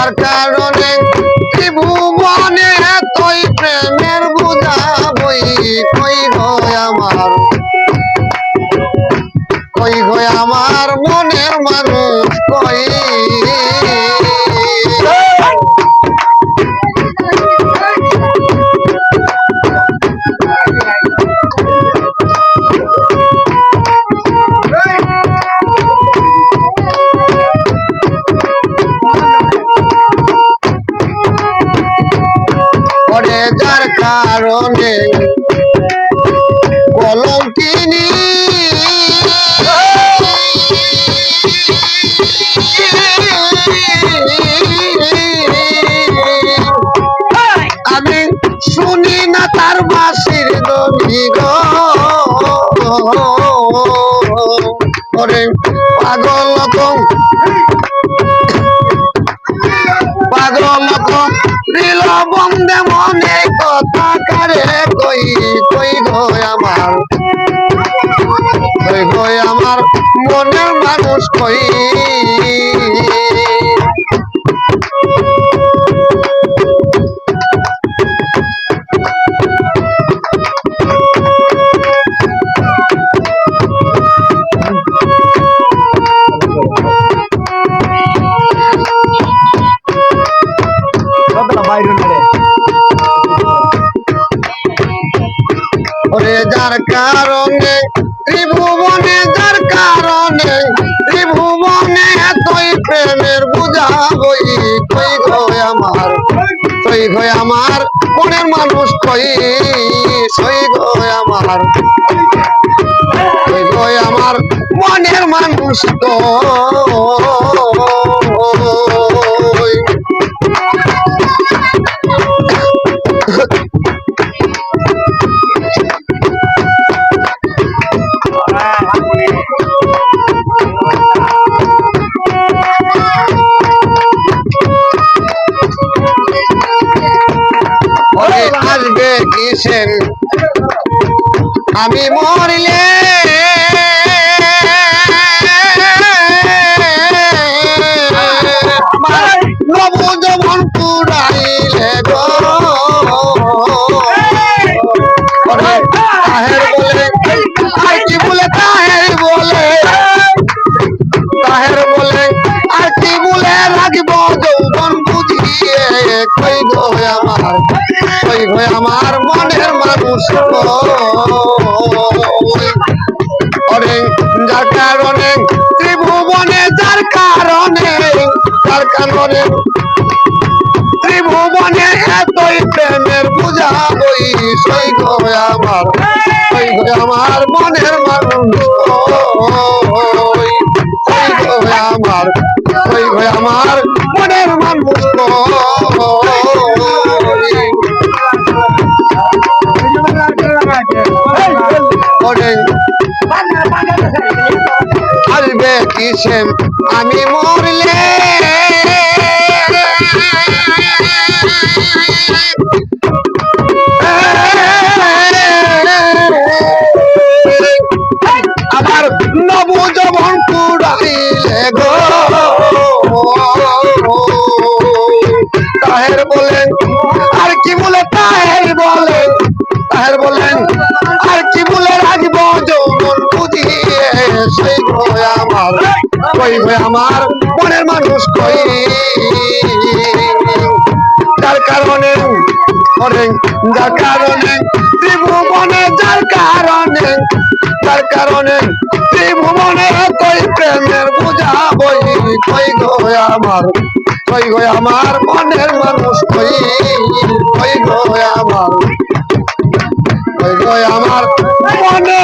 যার কারণে ত্রিভুবনে তুই প্রেমের বুঝা বই কই গয় আমার? কই গয় আমার মনের মানুষ কই? যার কারণে কলঙ্কিনী আমি শুনি না তার বাসির দনি পাগল পাগল দিল বন্দে মনে কথা কারে কই? কই গো আমার? কই গো আমার? মনের মানুষ কই? ওরে যার কারণে ত্রিভুবনে যার কারণে ত্রিভুবনে তুই প্রেমের বুঝা বই, কই গো আমার, কই গো আমার, মনের মানুষ কই সই গো আমার, কই গো আমার, মনের মানুষ কই। কিসেন আমি মরলে নব যমন পুরাইলে তাহের বলে, আর কি বলে তাহের বলে? তাহের বলে, আর কি কই গো আমার কই গো আমার মনের মানুষ অরে, যার কারণে ত্রিভুবনে, যার কারণে যার কারণে ত্রিভুবনে এতই প্রেমের বুঝা বই সই গো আমার? সই গো আমার মনের মানুষ আমার? আমার মনের মানুষ আমি মরলে আমার নব যমন কুড়াইলে গো। তাহের বলেন, আর কি বলে তাহের বলেন তাহের বলেন সেই ভয় আমার কই ভয় আমার মনের মানুষ কই যার কারণে করে যার কারণে ত্রিভুবনে যার কারণে যার কারণে ত্রিভুবনে কই প্রেমের বুঝা বই কই গো আমার কই গো আমার মনের মানুষ কই কই গো আমার কই গো আমার মানুষ